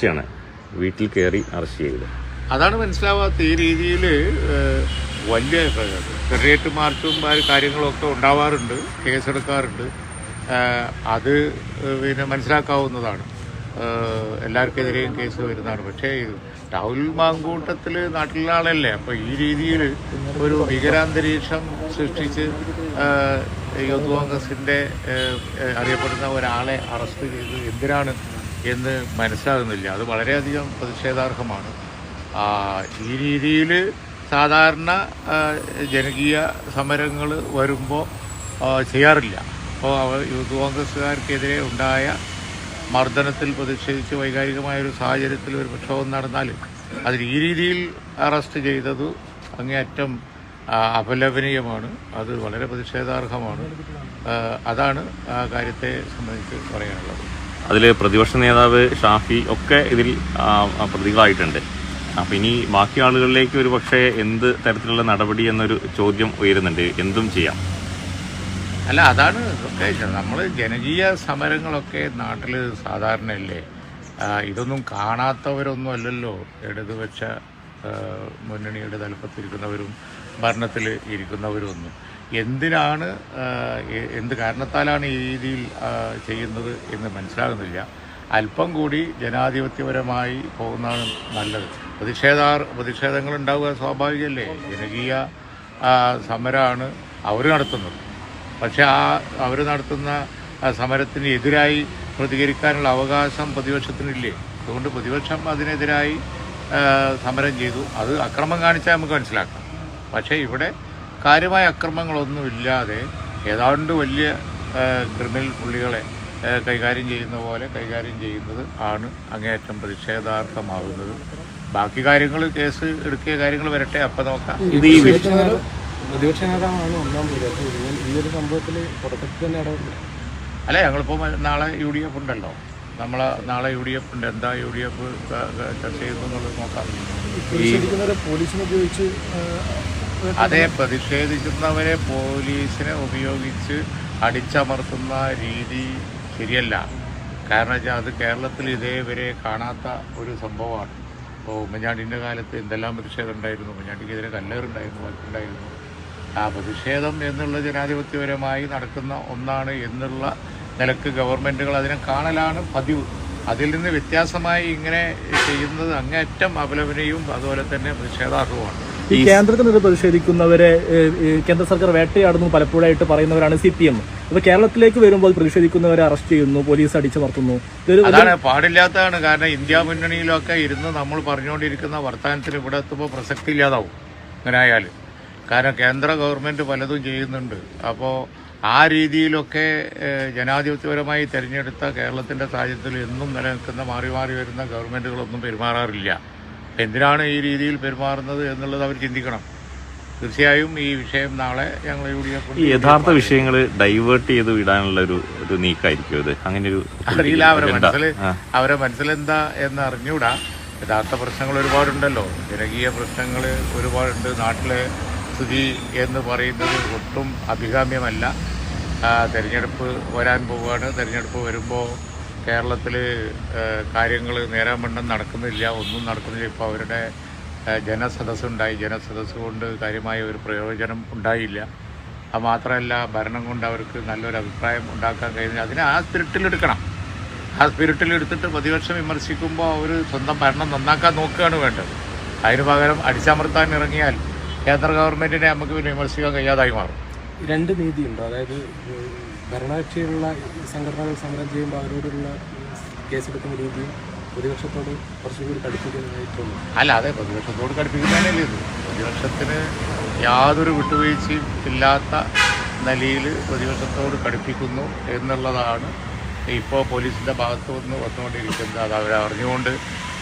തുടർച്ചയാണ് വീട്ടിൽ കയറി അറസ്റ്റ് ചെയ്തത് അതാണ് മനസ്സിലാവാത്ത ഈ രീതിയിൽ വലിയ ചെറിയേറ്റ് മാർച്ചും കാര്യങ്ങളൊക്കെ ഉണ്ടാവാറുണ്ട് കേസെടുക്കാറുണ്ട്. അത് പിന്നെ മനസ്സിലാക്കാവുന്നതാണ്. എല്ലാവർക്കെതിരെയും കേസ് വരുന്നതാണ്. പക്ഷേ രാഹുൽ മാങ്കൂട്ടത്തിൽ നാട്ടിലെ ആളല്ലേ അപ്പോൾ ഈ രീതിയിൽ ഒരു ഭീകരാന്തരീക്ഷം സൃഷ്ടിച്ച് യൂത്ത് കോൺഗ്രസിന്റെ അറിയപ്പെടുന്ന ഒരാളെ അറസ്റ്റ് ചെയ്ത് എന്തിനാണ് എന്ന് മനസ്സിലാകുന്നില്ല. അത് വളരെയധികം പ്രതിഷേധാർഹമാണ്. ഈ രീതിയിൽ സാധാരണ ജനകീയ സമരങ്ങൾ വരുമ്പോൾ ചെയ്യാറില്ല. അപ്പോൾ യൂത്ത് കോൺഗ്രസ്സുകാർക്കെതിരെ ഉണ്ടായ മർദ്ദനത്തിൽ പ്രതിഷേധിച്ച് വൈകാരികമായൊരു സാഹചര്യത്തിൽ ഒരു പ്രക്ഷോഭം നടന്നാൽ അതിൽ ഈ രീതിയിൽ അറസ്റ്റ് ചെയ്തത് അങ്ങേയറ്റം അപലപനീയമാണ്. അത് വളരെ പ്രതിഷേധാർഹമാണ്. അതാണ് ആ കാര്യത്തെ സംബന്ധിച്ച് പറയാനുള്ളത്. അതിൽ പ്രതിപക്ഷ നേതാവ് ഷാഫി ഒക്കെ ഇതിൽ പ്രതികളായിട്ടുണ്ട്. അപ്പം ഇനി ബാക്കി ആളുകളിലേക്ക് ഒരു പക്ഷേ എന്ത് തരത്തിലുള്ള നടപടി എന്നൊരു ചോദ്യം ഉയരുന്നുണ്ട്. എന്തും ചെയ്യാം. അല്ല അതാണ് നമ്മൾ ജനകീയ സമരങ്ങളൊക്കെ നാട്ടിൽ സാധാരണയല്ലേ? ഇതൊന്നും കാണാത്തവരൊന്നും അല്ലല്ലോ. ഇടതുപക്ഷ മുന്നണിയുടെ തലപ്പത്തിരിക്കുന്നവരും ഭരണത്തിൽ ഇരിക്കുന്നവരും ഒന്നും എന്തിനാണ് എന്ത് കാരണത്താലാണ് ഈ രീതിയിൽ ചെയ്യുന്നത് എന്ന് മനസ്സിലാകുന്നില്ല. അല്പം കൂടി ജനാധിപത്യപരമായി പോകുന്നതാണ് നല്ലത്. പ്രതിഷേധാർ പ്രതിഷേധങ്ങൾ ഉണ്ടാവുക സ്വാഭാവികമല്ലേ? ജനകീയ സമരമാണ് അവർ നടത്തുന്നത്. പക്ഷേ ആ അവർ നടത്തുന്ന സമരത്തിന് എതിരായി പ്രതികരിക്കാനുള്ള അവകാശം പ്രതിപക്ഷത്തിനില്ലേ? അതുകൊണ്ട് പ്രതിപക്ഷം അതിനെതിരായി സമരം ചെയ്തു. അത് അക്രമം കാണിച്ചാൽ നമുക്ക് മനസ്സിലാക്കാം. പക്ഷേ ഇവിടെ കാര്യമായ അക്രമങ്ങളൊന്നും ഇല്ലാതെ ഏതാണ്ട് വലിയ ക്രിമിനൽ പുള്ളികളെ കൈകാര്യം ചെയ്യുന്ന പോലെ കൈകാര്യം ചെയ്യുന്നത് ആണ് അങ്ങേയറ്റം പ്രതിഷേധാർത്ഥമാകുന്നത് ബാക്കി കാര്യങ്ങൾ കേസ് എടുക്കിയ കാര്യങ്ങൾ വരട്ടെ അപ്പം നോക്കാം. ഇത് ഈ പ്രതിപക്ഷ നേതാവാണ് ഒന്നാം ഈ ഒരു സംഭവത്തിൽ തന്നെ ഇടപെടില്ല അല്ല ഞങ്ങളിപ്പോൾ നാളെ യു ഡി എഫ് ഉണ്ടല്ലോ. നമ്മളെ നാളെ യു ഡി എഫ് ഉണ്ട്. എന്താ യു ഡി എഫ് ചർച്ച ചെയ്യുന്നു എന്നുള്ളത് നോക്കാം. പോലീസിനെ ഉപയോഗിച്ച് അതേ പ്രതിഷേധിക്കുന്നവരെ പോലീസിനെ ഉപയോഗിച്ച് അടിച്ചമർത്തുന്ന രീതി ശരിയല്ല. കാരണം വെച്ചാൽ അത് കേരളത്തിൽ ഇതേവരെ കാണാത്ത ഒരു സംഭവമാണ്. ഇപ്പോൾ ഉമ്മൻചാണ്ടിന്റെ കാലത്ത് എന്തെല്ലാം പ്രതിഷേധം ഉണ്ടായിരുന്നു? ഉമ്മൻചാണ്ടിക്കെതിരെ കല്ലേറുണ്ടായിരുന്നു വഴക്കുണ്ടായിരുന്നു. ആ പ്രതിഷേധം എന്നുള്ള ജനാധിപത്യപരമായി നടക്കുന്ന ഒന്നാണ് എന്നുള്ള നിലയ്ക്ക് ഗവൺമെന്റുകൾ അതിനെ കാണലാണ് പതിവ്. അതിൽ നിന്ന് വ്യത്യാസമായി ഇങ്ങനെ ചെയ്യുന്നത് അങ്ങേയറ്റം അപലപനയും അതുപോലെ തന്നെ പ്രതിഷേധാർഹവുമാണ്. ഈ കേന്ദ്രത്തിനെതിരെ പ്രതിഷേധിക്കുന്നവരെ കേന്ദ്ര സർക്കാർ വേട്ടയാടുന്നു പലപ്പോഴായിട്ട് പറയുന്നവരാണ് സി പി എം. അപ്പൊ കേരളത്തിലേക്ക് വരുമ്പോൾ പ്രതിഷേധിക്കുന്നവരെ അറസ്റ്റ് ചെയ്യുന്നു പോലീസ് അടിച്ചമർത്തുന്നു വർത്തുന്നു അതാണ് പാടില്ലാത്തതാണ്. കാരണം ഇന്ത്യ മുന്നണിയിലൊക്കെ ഇരുന്ന് നമ്മൾ പറഞ്ഞുകൊണ്ടിരിക്കുന്ന വർത്തമാനത്തിന് ഇവിടെ എത്തുമ്പോൾ പ്രസക്തി ഇല്ലാതാവും. അങ്ങനെ കാരണം കേന്ദ്ര ഗവൺമെന്റ് പലതും ചെയ്യുന്നുണ്ട്. അപ്പോൾ ആ രീതിയിലൊക്കെ ജനാധിപത്യപരമായി തെരഞ്ഞെടുത്ത കേരളത്തിന്റെ സാഹചര്യത്തിൽ എന്നും നിലനിൽക്കുന്ന മാറി മാറി വരുന്ന ഗവൺമെന്റുകളൊന്നും പെരുമാറാറില്ല. എന്തിനാണ് ഈ രീതിയിൽ പെരുമാറുന്നത് എന്നുള്ളത് അവർ ചിന്തിക്കണം. തീർച്ചയായും ഈ വിഷയം നാളെ ഞങ്ങൾ യു ഡി എഫ് ഈ യഥാർത്ഥ വിഷയങ്ങൾ ഡൈവേർട്ട് ചെയ്ത് വിടാനുള്ള ഒരു ഒരു നീക്കമായിരിക്കും ഇത്. അങ്ങനെ ഒരു അറിയില്ല അവരെ. മനസ്സിൽ. അവരെ മനസ്സിലെന്താ എന്ന് അറിഞ്ഞുകൂടാ. യഥാർത്ഥ പ്രശ്നങ്ങൾ ഒരുപാടുണ്ടല്ലോ. ജനകീയ പ്രശ്നങ്ങൾ ഒരുപാടുണ്ട്. നാട്ടിലെ സ്ഥിതി എന്ന് പറയുന്നത് ഒട്ടും അഭികാമ്യമല്ല. തെരഞ്ഞെടുപ്പ് വരാൻ പോവുകയാണ്. തെരഞ്ഞെടുപ്പ് വരുമ്പോൾ കേരളത്തിൽ കാര്യങ്ങൾ നേരാൻ വണ്ണം നടക്കുന്നില്ല ഒന്നും നടക്കുന്നില്ല. ഇപ്പോൾ അവരുടെ ജനസദസ്സുണ്ടായി. ജനസദസ് കൊണ്ട് കാര്യമായ ഒരു പ്രയോജനം ഉണ്ടായില്ല. അത് മാത്രമല്ല ഭരണം കൊണ്ട് അവർക്ക് നല്ലൊരു അഭിപ്രായം ഉണ്ടാക്കാൻ കഴിയുന്നില്ല. അതിനെ ആ സ്പിരിറ്റിലെടുക്കണം ആ സ്പിരിറ്റിലെടുത്തിട്ട് പ്രതിപക്ഷം വിമർശിക്കുമ്പോൾ അവർ സ്വന്തം ഭരണം നന്നാക്കാൻ നോക്കുകയാണ് വേണ്ടത്. അതിന് പകരം അടിച്ചമർത്താൻ ഇറങ്ങിയാൽ കേന്ദ്ര ഗവൺമെന്റിനെ നമുക്ക് വിമർശിക്കാൻ കഴിയാതായി മാറും. രണ്ട് നീതിയുണ്ട്. അതായത് ഭരണകക്ഷിയിലുള്ള സംഘടനകൾ സമരം ചെയ്യുമ്പോൾ അവരോടുള്ള കേസെടുക്കുന്ന രീതിയും പ്രതിപക്ഷത്തോട് കുറച്ചുകൂടി കടുപ്പിക്കുന്നതായിട്ടുണ്ട് അല്ല അതെ പ്രതിപക്ഷത്തോട് കടുപ്പിക്കുന്നതല്ലേ ഇത്. പ്രതിപക്ഷത്തിന് യാതൊരു വിട്ടുവീഴ്ചയും ഇല്ലാത്ത നിലയിൽ പ്രതിപക്ഷത്തോട് കടുപ്പിക്കുന്നു എന്നുള്ളതാണ് ഇപ്പോൾ പോലീസിന്റെ ഭാഗത്തു നിന്ന് വന്നുകൊണ്ടിരിക്കുന്നത്. അത് അവരെ അറിഞ്ഞുകൊണ്ട്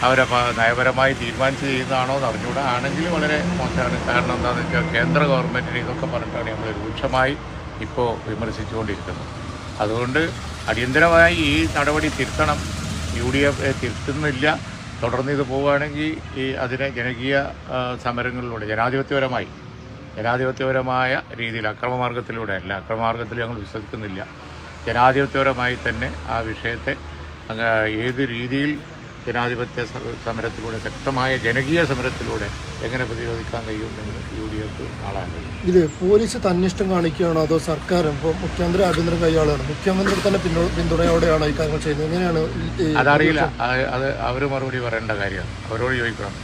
അവരെ നയപരമായി തീരുമാനിച്ച് ചെയ്യുന്നതാണോ എന്ന് അറിഞ്ഞുകൂടാ. ആണെങ്കിൽ വളരെ മോശമാണ്. കാരണം എന്താണെന്ന് വെച്ചാൽ കേന്ദ്ര ഗവൺമെന്റിന് ഇതൊക്കെ പറഞ്ഞിട്ടാണ് നമ്മൾ രൂക്ഷമായി ഇപ്പോൾ വിമർശിച്ചുകൊണ്ടിരിക്കുന്നത് അതുകൊണ്ട് അടിയന്തരമായി ഈ നടപടി തിരുത്തണം. യു ഡി എഫ് തിരുത്തുന്നില്ല. തുടർന്ന് ഇത് പോവുകയാണെങ്കിൽ ഈ അതിനെ ജനകീയ സമരങ്ങളിലൂടെ ജനാധിപത്യപരമായി ജനാധിപത്യപരമായ രീതിയിൽ അക്രമമാർഗത്തിലൂടെ അല്ല അക്രമമാർഗത്തിൽ ഞങ്ങൾ വിശ്വസിക്കുന്നില്ല. ജനാധിപത്യപരമായി തന്നെ ആ വിഷയത്തെ ഏത് രീതിയിൽ ജനാധിപത്യ സമരത്തിലൂടെ ശക്തമായ ജനകീയ സമരത്തിലൂടെ എങ്ങനെ പ്രതിരോധിക്കാൻ കഴിയുമെന്ന് യു ഡി എഫ് കാണാൻ കഴിയും. ഇത് പോലീസ് തന്നിഷ്ടം കാണിക്കുകയാണോ അതോ സർക്കാർ ഇപ്പോൾ മുഖ്യമന്ത്രി ആഭ്യന്തരം കൈയാളാണ് മുഖ്യമന്ത്രി തന്നെ പിന്തു- പിന്തുണയോടെയാണ് ഈ കാര്യങ്ങൾ ചെയ്യുന്നത്. എങ്ങനെയാണ് അതറിയില്ല. അത് അവർ മറുപടി പറയേണ്ട കാര്യമാണ്. അവരോട് ചോദിക്കണം.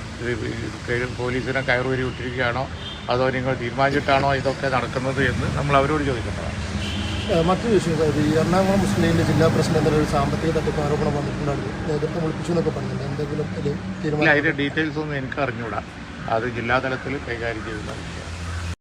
ഇത് പോലീസിനെ കയറുവരി വിട്ടിരിക്കുകയാണോ? അതോ നിങ്ങൾ തീരുമാനിച്ചിട്ടാണോ ഇതൊക്കെ നടക്കുന്നത് എന്ന് നമ്മൾ അവരോട് ചോദിക്കേണ്ടതാണ്. മറ്റൊരു വിഷയം അതായത് ഈ എറണാകുളം മുസ്ലിം ലീഗിന്റെ ജില്ലാ പ്രസിഡന്റ് ഒരു സാമ്പത്തിക തട്ടിപ്പ് ആരോപണം വന്നിട്ടുണ്ടായിരുന്നു. നേതൃത്വം വിളിപ്പിച്ചു എന്നൊക്കെ പറഞ്ഞിട്ടുണ്ട് എന്തെങ്കിലും അതിന്റെ ഡീറ്റെയിൽസ് ഒന്നും എനിക്ക് അറിഞ്ഞൂടാ അത് ജില്ലാതലത്തിൽ കൈകാര്യം ചെയ്യുന്ന വിഷയം